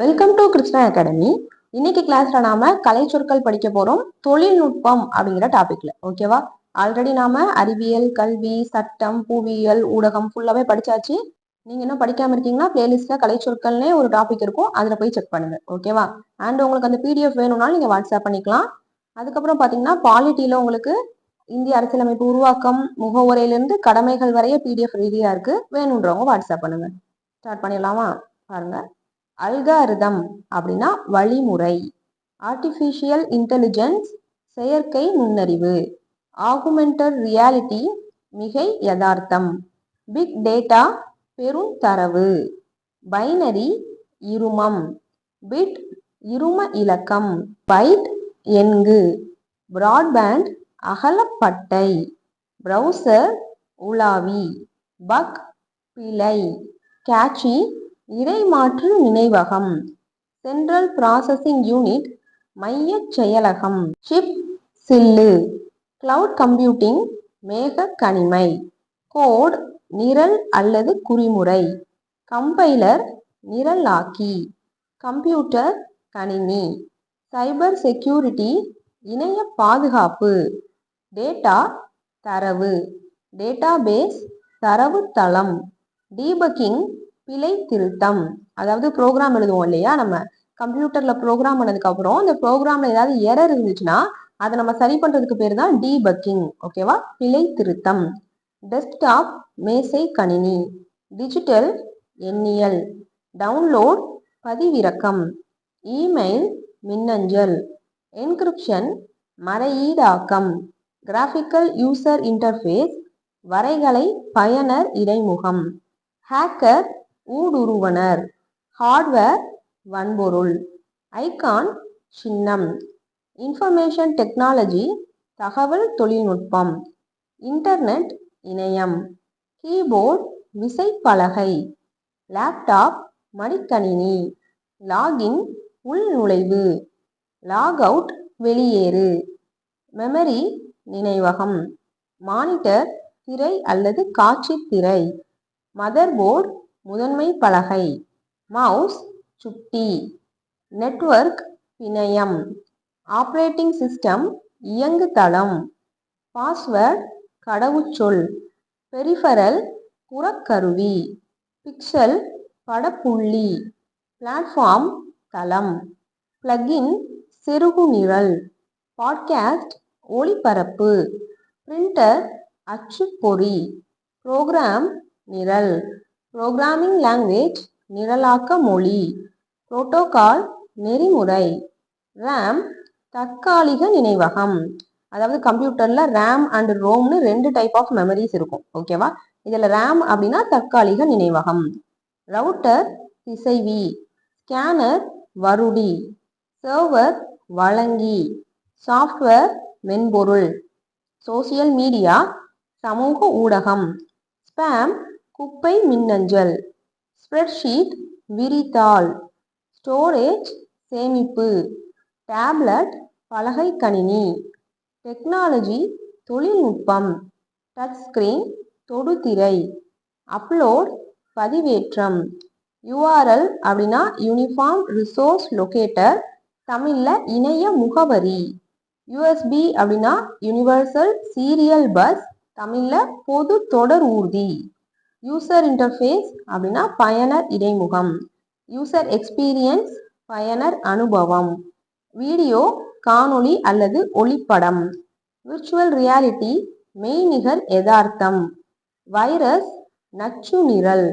Welcome to Krishna academy இன்னைக்கு கிளாஸ்ல நாம கலை சொற்கள் படிக்க போறோம். தொழில்நுட்பம் அப்படிங்கிற டாபிக்ல ஓகேவா ஆல்ரெடி நாம அறிவியல் கல்வி சட்டம் புவியியல் ஊடகம் ஃபுல்லாவே படிச்சாச்சு. நீங்க இன்னும் படிக்காம இருக்கீங்கன்னா பிளேலிஸ்ட்ல கலை சொற்கள்னே ஒரு டாபிக் இருக்கும். அதுல போய் செக் பண்ணுங்க. ஓகேவா அண்ட் உங்களுக்கு அந்த பிடிஎஃப் வேணும்னாலும் நீங்க வாட்ஸ்அப் பண்ணிக்கலாம். அதுக்கப்புறம் பாத்தீங்கன்னா பாலிட்டியில உங்களுக்கு இந்திய அரசியலமைப்பு உருவாக்கம் முகவுரையிலிருந்து கடமைகள் வரைய பிடிஎஃப் ரீதியா இருக்கு. வேணுன்றவங்க வாட்ஸ்அப் பண்ணுங்க. ஸ்டார்ட் பண்ணிடலாமா? பாருங்க. அல்காரிதம் அப்படின்னா வழிமுறை. ஆர்டிஃபிஷியல் இன்டெலிஜென்ஸ் செயற்கை நுண்ணறிவு. ஆகுமெண்டட் ரியாலிட்டி மிகை யதார்த்தம். பிக் டேட்டா பெரும் தரவு. பைனரி இருமம். பிட் இரும இலக்கம். பைட் எண்கு பிராட்பேண்ட் அகலப்பட்டை. பிரவுசர் உலாவி. பக் பிழை. கேட்சி இடைமாற்று நினைவகம் சென்ட்ரல் ப்ராசஸிங் யூனிட் மையச் செயலகம் சிப் சில்லு கிளவுட் கம்ப்யூட்டிங் மேக கனிமை கோட் நிரல் அல்லது குறிமுறை கம்பைலர் நிரலாக்கி கம்ப்யூட்டர் கணினி சைபர் செக்யூரிட்டி இணைய பாதுகாப்பு டேட்டா தரவு டேட்டாபேஸ் தரவுத்தளம் டீபக்கிங் பிழை திருத்தம் அதாவது ப்ரோக்ராம் எழுதுவோம் இல்லையா? நம்ம கம்ப்யூட்டர்ல ப்ரோக்ராம் பண்ணதுக்கு அப்புறம் அந்த ப்ரோக்ராம்ல ஏதாவது எரர் இருந்துச்சுன்னா அதை நம்ம சரி பண்றதுக்கு பேர் தான் டீபக்கிங் ஓகேவா பிழை திருத்தம் டெஸ்க்டாப் மேசை கணினி. டிஜிட்டல் எண்ணியல். டவுன்லோட் பதிவிறக்கம். இமெயில் மின்னஞ்சல். என்கிரிப்ஷன் மறையீடாக்கம். கிராஃபிக்கல் யூசர் இன்டர்ஃபேஸ் வரைகலை பயனர் இடைமுகம். ஹேக்கர் ஊடுருவனர். ஹார்ட்வேர் வன்பொருள். ஐகான் சின்னம். இன்ஃபர்மேஷன் டெக்னாலஜி தகவல் தொழில்நுட்பம். இன்டர்நெட் இணையம். கீபோர்ட் விசைப்பலகை. லேப்டாப் மடிக்கணினி. லாகின் உள்நுழைவு. லாக் அவுட் வெளியேறு. மெமரி நினைவகம். மானிட்டர் திரை அல்லது காட்சி திரை. மதர்போர்ட் முதன்மை பலகை. மவுஸ் சுட்டி. நெட்வொர்க் பிணையம். ஆப்ரேட்டிங் சிஸ்டம் இயங்குதளம் பாஸ்வேர்ட் கடவுச்சொல். பெரிஃபரல் புறக்கருவி. பிக்சல் படப்புள்ளி. பிளாட்ஃபார்ம் தளம். பிளகின் செருகு நிரல். பாட்காஸ்ட் ஒளிபரப்பு. பிரிண்டர் அச்சுப்பொறி. ப்ரோக்ராம் நிரல். ப்ரோக்ராமிங் லாங்குவேஜ் நிரலாக்க மொழி. புரோட்டோகால் நெறிமுறை. ரேம் தற்காலிக நினைவகம். அதாவது கம்ப்யூட்டரில் ரேம் அண்ட் ரோம்னு ரெண்டு டைப் ஆஃப் மெமரிஸ் இருக்கும். ஓகேவா இதில் ரேம் அப்படின்னா தற்காலிக நினைவகம். ரவுட்டர் திசைவி. ஸ்கேனர் வருடி. சர்வர் வழங்கி. சாஃப்ட்வேர் மென்பொருள். சோசியல் மீடியா சமூக ஊடகம். ஸ்பேம் குப்பை மின்னஞ்சல். ஸ்ப்ரெட்ஷீட் விரிதாள். ஸ்டோரேஜ் சேமிப்பு. டேப்லெட் பலகை கணினி. டெக்னாலஜி தொழில்நுட்பம். டச் ஸ்கிரீன் தொடுதிரை. அப்லோட் பதிவேற்றம். யூஆர்எல் அப்படின்னா யூனிஃபார்ம் ரிசோர்ஸ் லொகேட்டர் தமிழில் இணைய முகவரி. யூஎஸ்பி அப்படின்னா யூனிவர்சல் சீரியல் பஸ் தமிழில் பொது தொடர் ஊர்தி. யூசர் இன்டர்ஃபேஸ் அப்படின்னா பயனர் இடைமுகம். யூசர் எக்ஸ்பீரியன்ஸ் பயனர் அனுபவம். வீடியோ காணொளி அல்லது ஒளிப்படம். விர்ச்சுவல் ரியாலிட்டி மெய்நிகர் யதார்த்தம். வைரஸ் நச்சு நிரல்.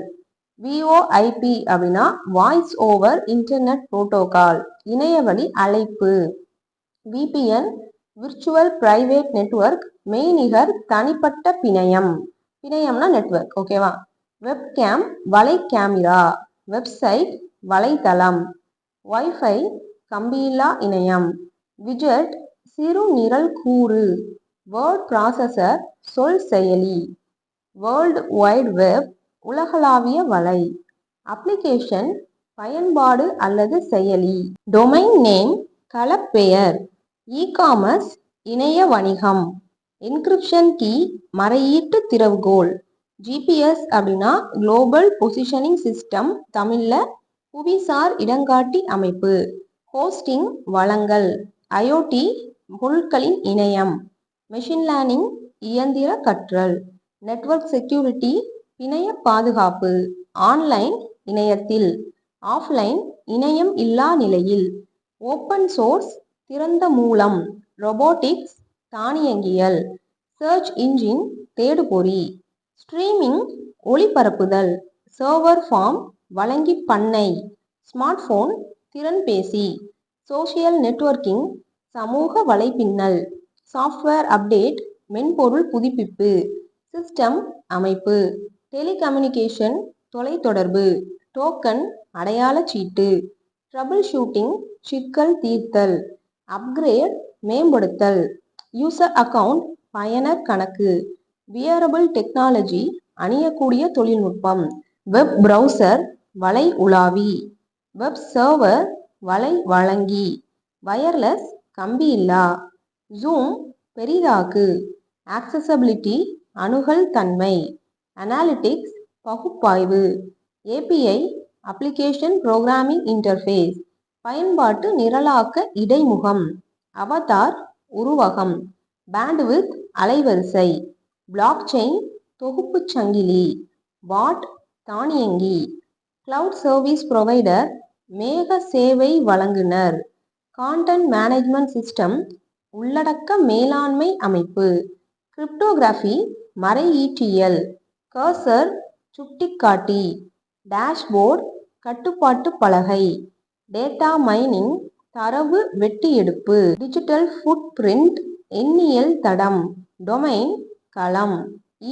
விஓஐபி அப்படின்னா வாய்ஸ் ஓவர் இன்டர்நெட் புரோட்டோகால் இணையவழி அழைப்பு. விபிஎன் விர்ச்சுவல் பிரைவேட் நெட்வொர்க் மெய்நிகர் தனிப்பட்ட பிணையம். பிணையம்னா நெட்வொர்க் ஓகேவா வெப்கேம் வலை கேமிரா வெப்சைட் வலைத்தளம். ஒய்ஃபை கம்பியில்லா இணையம். விஜெட் சிறு நிரல் கூறு. வேர்ட் ப்ராசஸர் சொல் செயலி. வேர்ல்டு வைட் வெப் உலகளாவிய வலை. அப்ளிகேஷன் பயன்பாடு அல்லது செயலி. டொமைன் நேம் களப்பெயர் இ காமர்ஸ் இணைய வணிகம். என்கிரிப்ஷன் கீ மறையீட்டு திறவுகோல் ஜிபிஎஸ் அப்படின்னா குளோபல் பொசிஷனிங் சிஸ்டம் தமிழில் புவிசார் இடங்காட்டி அமைப்பு. ஹோஸ்டிங் வளங்கள் ஐஓடி பொருட்களின் இணையம். மெஷின் லேர்னிங் இயந்திர கற்றல். நெட்வொர்க் செக்யூரிட்டி பிணைய பாதுகாப்பு. ஆன்லைன் இணையத்தில். ஆஃப்லைன் இணையம் இல்லா நிலையில். ஓப்பன் சோர்ஸ் திறந்த மூலம். ரொபோட்டிக்ஸ் தானியங்கியல். சர்ச் இன்ஜின் தேடுபொறி. ஸ்ட்ரீமிங் ஒளிபரப்புதல். சர்வர் ஃபார்ம் வழங்கி பண்ணை. ஸ்மார்ட் போன் திறன்பேசி சோஷியல் நெட்வொர்க்கிங் சமூக வலைப்பின்னல். சாஃப்ட்வேர் அப்டேட் மென்பொருள் புதுப்பிப்பு. சிஸ்டம் அமைப்பு. டெலிகம்யூனிகேஷன் தொலைத்தொடர்பு. டோக்கன் அடையாள சீட்டு. ட்ரபிள் ஷூட்டிங் சிக்கல் தீர்த்தல். அப்கிரேட் மேம்படுத்தல். யூசர் அக்கவுண்ட் பயனர் கணக்கு. வியரபிள் டெக்னாலஜி அணியக்கூடிய தொழில்நுட்பம். வெப் ப்ரௌசர் வலை உலாவி. வெப் சர்வர் வலை வழங்கி. வயர்லெஸ் கம்பி இல்லா. ஜூம் பெரிதாக்கு. ஆக்சசபிலிட்டி அணுகல் தன்மை. அனாலிட்டிக்ஸ் பகுப்பாய்வு. ஏபிஐ அப்ளிகேஷன் புரோகிராமிங் இன்டர்ஃபேஸ் பயன்பாட்டு நிரலாக்க இடைமுகம். அவதார் உருவகம். பேண்ட்வித் அலைவரிசை. பிளாக் செயின் தொகுப்புச் சங்கிலி. வாட் தானியங்கி. கிளவுட் சர்வீஸ் ப்ரொவைடர் மேக சேவை வழங்குனர் கான்டென்ட் மேனேஜ்மெண்ட் சிஸ்டம் உள்ளடக்க மேலாண்மை அமைப்பு. கிரிப்டோகிராஃபி மறையீட்டியல் கர்சர் சுட்டிக்காட்டி. டேஷ்போர்ட் கட்டுப்பாட்டு பலகை. டேட்டா மைனிங் தரவு வெட்டி எடுப்பு. டிஜிட்டல் ஃபுட் பிரிண்ட் எண்ணியல் தடம். டொமைன் களம்.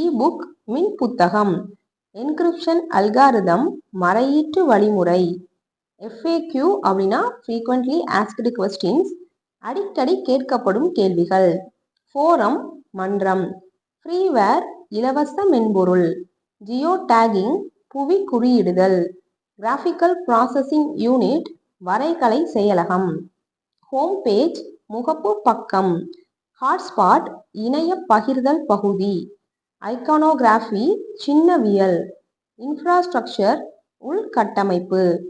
இபுக் மின் புத்தகம். என்கிரிப்ஷன் அல்காரிதம் மறையீட்டு வழிமுறை. எஃப்ஏக்யூ அப்படின்னா ஃப்ரீக்வெண்ட்லி ஆஸ்க்டு கொஸ்டின்ஸ் அடிக்கடி கேட்கப்படும் கேள்விகள். ஃபோரம் மன்றம். ஃப்ரீவேர் இலவச மென்பொருள். ஜியோ டேகிங் புவி குறியிடுதல். கிராஃபிக்கல் ப்ராசஸிங் யூனிட் வரைகலை செயலகம். ஹோம் பேஜ் முகப்பு பக்கம். ஹாட்ஸ்பாட் இணைய பகிர்தல் பகுதி. ஐகானோகிராஃபி சின்னவியல். இன்ஃப்ராஸ்ட்ரக்சர் உள்கட்டமைப்பு.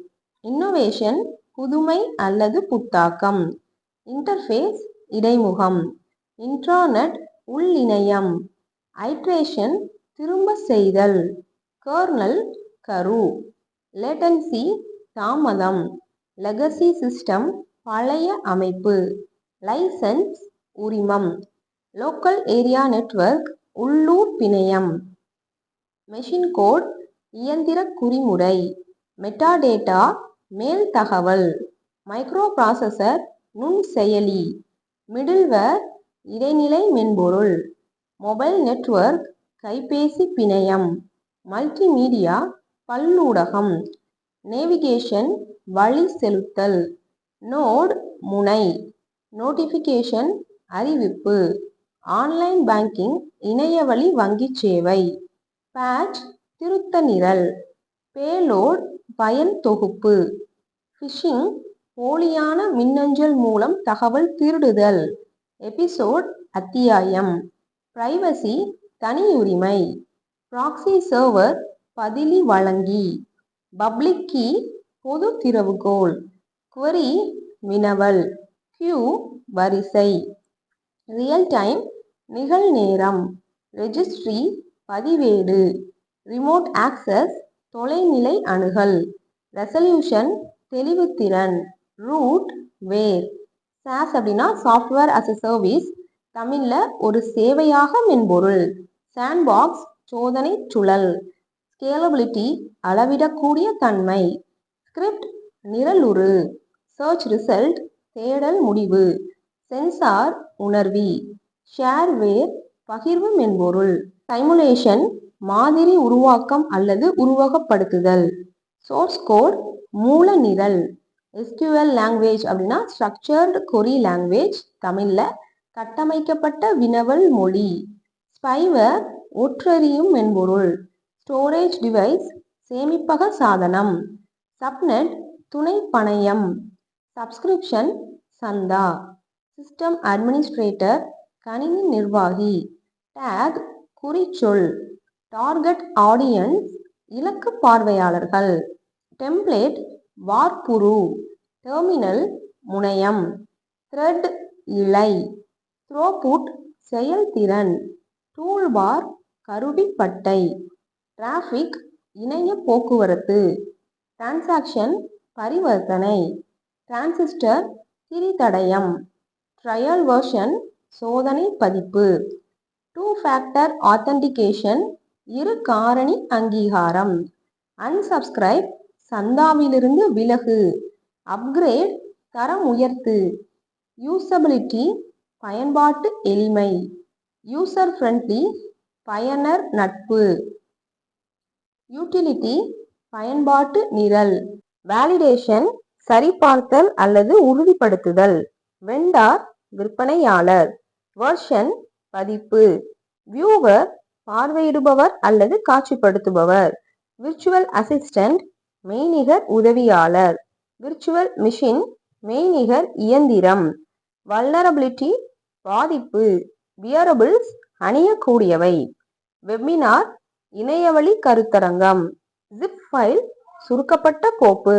இன்னோவேஷன் புதுமை அல்லது புத்தாக்கம். இன்டர்ஃபேஸ் இடைமுகம். இன்ட்ரானெட் உள்ளிணையம். ஐட்ரேஷன் திரும்ப செய்தல். கர்னல் கரு. லேட்டன்சி தாமதம். லெகசி சிஸ்டம் பழைய அமைப்பு. லைசன்ஸ் உரிமம். லோக்கல் ஏரியா நெட்வொர்க் உள்ளூர் பிணையம். மெஷின் கோட் இயந்திர குறிமுறை. மெட்டாடேட்டா மேல் தகவல் மைக்ரோ ப்ராசஸர் நுண் செயலி மிடில்வேர் இடைநிலை மென்பொருள். மொபைல் நெட்வொர்க் கைபேசி பிணையம். மல்டிமீடியா பல்லூடகம். நேவிகேஷன் வழி செலுத்தல். நோட் முனை. நோட்டிஃபிகேஷன் அறிவிப்பு. ஆன்லைன் பேங்கிங் இணையவழி வங்கிச் சேவை. பேட்ச் திருத்த நிரல். பேலோட் பயன் தொகுப்பு. ஃபிஷிங் போலியான மின்னஞ்சல் மூலம் தகவல் திருடுதல். எபிசோட் அத்தியாயம். பிரைவசி தனியுரிமை. ப்ராக்ஸி சர்வர் பதிலி வழங்கி. பப்ளிக் கீ பொது திறவுகோல் query வினவல். கியூ வரிசை. ரியல் டைம் நிகழ்நேரம். ரெஜிஸ்ட்ரி பதிவேடு. ரிமோட் ஆக்சஸ் தொலைநிலை அணுகல். ரெசல்யூஷன் தெளிவுத்திறன். ரூட் வேர். சாஸ் அப்படின்னா சாஃப்ட்வேர் அஸ் அ சர்வீஸ் தமிழில் ஒரு சேவையாக மென்பொருள் சாண்ட்பாக்ஸ் சோதனை சுழல். ஸ்கேலபிலிட்டி அளவிடக்கூடிய தன்மை. ஸ்கிரிப்ட் நிரலுரு சர்ச் ரிசல்ட் தேடல் முடிவு. சென்சார் உணர்வி. ஷேர்வேர் பகிர்வு மென்பொருள். சைமுலேஷன் மாதிரி உருவாக்கம் அல்லது உருவகப்படுத்துதல். சோர்ஸ் கோட் மூல நிரல். எஸ்கியூஎல் லாங்குவேஜ் அப்படின்னா ஸ்ட்ரக்சர்டு கொரி லாங்குவேஜ் தமிழில் கட்டமைக்கப்பட்ட வினவல் மொழி. ஸ்பைவர் ஒற்றறியும் மென்பொருள். ஸ்டோரேஜ் டிவைஸ் சேமிப்பக சாதனம். சப்நெட் துணை பணயம். சப்ஸ்கிரிப்ஷன் சந்தா. சிஸ்டம் அட்மினிஸ்ட்ரேட்டர் கணினி நிர்வாகி. டேக் குறிச்சொல். டார்கெட் ஆடியன்ஸ் இலக்கு பார்வையாளர்கள். டெம்ப்ளேட் வார்ப்புரு. டெர்மினல் முனையம். த்ரெட் இலை த்ரோபுட் செயல்திறன். டூல்பார் கருவிப்பட்டை. டிராஃபிக் இணைய போக்குவரத்து. டிரான்சாக்ஷன் பரிவர்த்தனை. டிரான்சிஸ்டர் திரிதடயம். ட்ரையல் வெர்ஷன் சோதனை பதிப்பு. டூ ஃபேக்டர் ஆத்தென்டிகேஷன் இரு காரணி அங்கீகாரம். அன்சப்ஸ்கிரைப் சந்தாவிலிருந்து விலகு. அப்கிரேட் தரம் உயர்த்து யூசபிலிட்டி பயன்பாட்டு எளிமை. யூசர் ஃப்ரெண்ட்லி பயனர் நட்பு. யூட்டிலிட்டி பயன்பாட்டு நிரல். வேலிடேஷன் சரிபார்த்தல் அல்லது உறுதிப்படுத்துதல். வெண்டார் விற்பனையாளர். வெர்ஷன் பதிப்பு. வியூவர் பார்வையிடுபவர் அல்லது காட்சிப்படுத்துபவர். விர்ச்சுவல் அசிஸ்டன்ட் மெய்நிகர் உதவியாளர். விர்ச்சுவல் மிஷின் மெய்நிகர் இயந்திரம். வல்னரபிலிட்டி பாதிப்பு. வியரபிள்ஸ் அணியக்கூடியவை. வெபினார் இணையவழி கருத்தரங்கம். ஜிப் ஃபைல் சுருக்கப்பட்ட கோப்பு.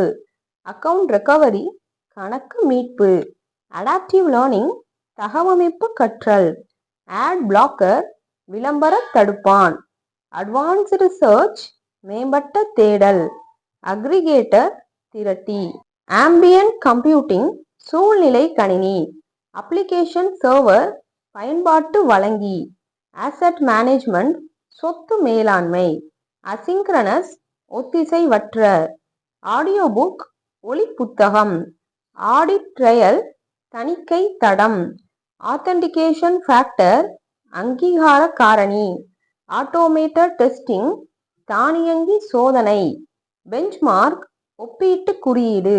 அக்கவுண்ட் ரெக்கவரி கணக்கு மீட்பு. அடாப்டிவ் லேர்னிங் தகவமைப்பு கற்றல். ஆட் பிளாக்கர் விளம்பர தடுப்பான். அட்வான்ஸ்டு சர்ச் மேம்பட்ட தேடல். அக்ரிகேட்டர் திரட்டி. ஆம்பியன் கம்ப்யூட்டிங் சூழ்நிலை கணினி. அப்ளிகேஷன் சர்வர் பயன்பாட்டு வழங்கி. அசெட் மேனேஜ்மெண்ட் சொத்து மேலாண்மை. அசிங்க்ரனஸ் ஒத்திசைவற்ற. ஆடியோ புக் ஒளி புத்தகம் ஆடிட் ட்ரையல் தணிக்கை தடம். ஆத்தன்டிகேஷன் ஃபேக்டர் அங்கீகார காரணி. ஆட்டோமேட்டட் டெஸ்டிங் தானியங்கி சோதனை. பெஞ்ச்மார்க் ஒப்பீட்டு குறியீடு.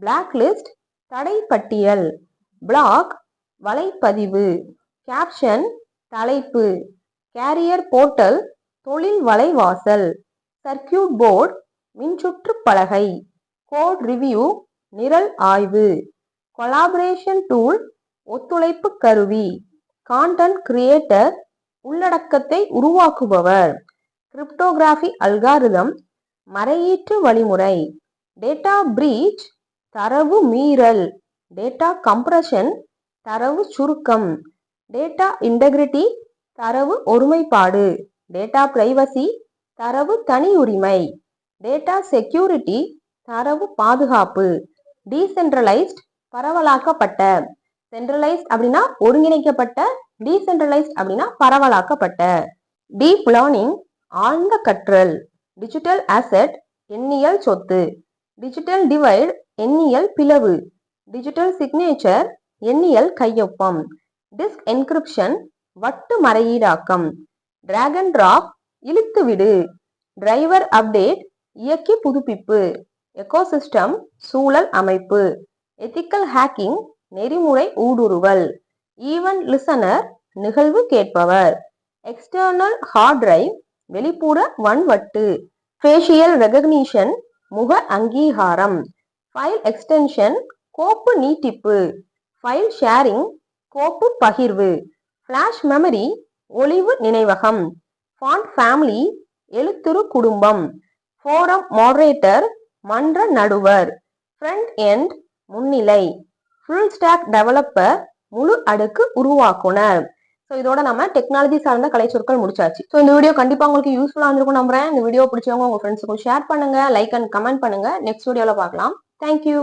பிளாக்லிஸ்ட் தடைப்பட்டியல் தடை பட்டியல். பிளாக் வலைப்பதிவு. கேப்ஷன் தலைப்பு. கேரியர் போர்ட்டல் தொழில் வலைவாசல். சர்க்கியூட் போர்டு மின்சுற்று பலகை கோட் ரிவ்யூ நிரல் ஆய்வு கொலாபரேஷன் டூல் ஒத்துழைப்பு கருவி கான்டென்ட் கிரியேட்டர் உள்ளடக்கத்தை உருவாக்குபவர் கிரிப்டோகிராஃபி அல்காரிதம் மறையீட்டு வழிமுறை டேட்டா பிரீச் தரவு மீறல் டேட்டா கம்ப்ரஷன் தரவு சுருக்கம் டேட்டா இன்டெகிரிட்டி தரவு ஒருமைப்பாடு டேட்டா பிரைவசி தரவு தனி உரிமை டேட்டா செக்யூரிட்டி தரவு பாதுகாப்பு டீசென்ட்ரலைஸ்ட் பரவலாக்கப்பட்ட சென்ட்ரலைஸ்ட் அப்படின்னா ஒருங்கிணைக்கப்பட்ட டீசென்ட்ரலைஸ்ட் அப்படின்னா பரவலாக்கப்பட்ட டீப் லேர்னிங் ஆழ்ந்த கற்றல் டிஜிட்டல் அசெட் எண்ணியல் சொத்து டிஜிட்டல் டிவைட் எண்ணியல் பிளவு டிஜிட்டல் சிக்னேச்சர் எண்ணியல் கையொப்பம் டிஸ்க் என்கிரிப்ஷன் வட்டு மறையீடாக்கம் டிராகன் டிராப் இழுத்துவிடு டிரைவர் அப்டேட் இயக்கி புதுப்பிப்பு. எக்கோசிஸ்டம் சூழல் அமைப்பு. எத்திக்கல் ஹேக்கிங் நெறிமுறை ஊடுருவல். ஈவன் லிசனர் நிகழ்வு கேட்பவர். எக்ஸ்டர்னல் ஹார்ட் டிரைவ் வெளிப்புற வன்வட்டு. ஃபேஷியல் ரெகக்னிஷன் முக அங்கீகாரம். ஃபைல் எக்ஸ்டென்ஷன் கோப்பு நீட்டிப்பு. ஃபைல் ஷேரிங் கோப்பு பகிர்வு. ஃப்ளாஷ் மெமரி ஒளிவு நினைவகம். ஃபாண்ட் ஃபேமிலி எழுத்துரு குடும்பம். ஃபோரம் மாடரேட்டர் மன்ற நடுவர். ஃப்ரண்ட் எண்ட் முன்னிலை. ஃபுல் ஸ்டாக் டெவலப்பர் முழு அடுக்கு உருவாக்குனர். ஸோ இதோட நம்ம டெக்னாலஜி சார்ந்த கலை சொற்கள் முடிச்சாச்சு. ஸோ இந்த வீடியோ கண்டிப்பா உங்களுக்கு யூஸ்ஃபுல்லாக இருந்திருக்கும் நம்புறேன். இந்த வீடியோ பிடிச்சவங்க உங்க ஃப்ரெண்ட்ஸுக்கும் ஷேர் பண்ணுங்க லைக் அண்ட் கமெண்ட் பண்ணுங்க. நெக்ஸ்ட் வீடியோவில் பார்க்கலாம். Thank you